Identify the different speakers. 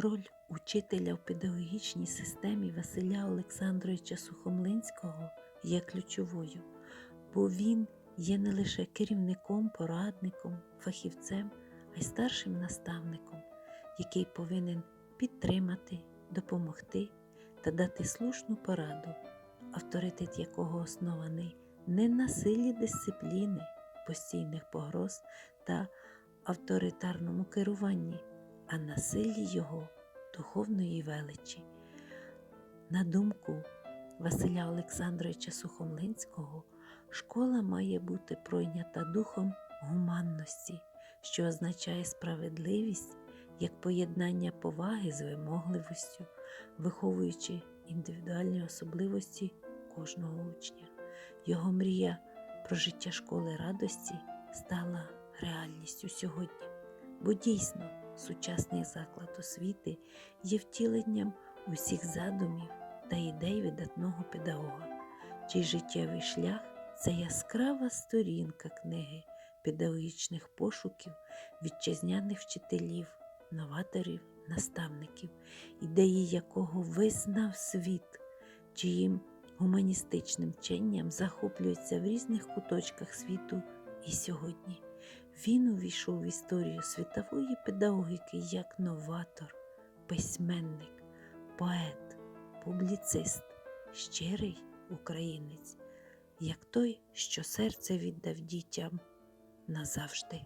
Speaker 1: Роль учителя в педагогічній системі Василя Олександровича Сухомлинського є ключовою, бо він є не лише керівником, порадником, фахівцем, а й старшим наставником, який повинен підтримати, допомогти та дати слушну пораду, авторитет якого оснований не на силі дисципліни, постійних погроз та авторитарному керуванні, а на силі його духовної величі. На думку Василя Олександровича Сухомлинського, школа має бути пройнята духом гуманності, що означає справедливість як поєднання поваги з вимогливістю, виховуючи індивідуальні особливості кожного учня. Його мрія про життя школи радості стала реальністю сьогодні, бо дійсно сучасний заклад освіти є втіленням усіх задумів та ідей видатного педагога, чий життєвий шлях це яскрава сторінка книги педагогічних пошуків вітчизняних вчителів, новаторів, наставників, ідеї якого визнав світ, чиїм гуманістичним вченням захоплюється в різних куточках світу і сьогодні. Він увійшов в історію світової педагогіки як новатор, письменник, поет, публіцист, щирий українець, як той, що серце віддав дітям назавжди.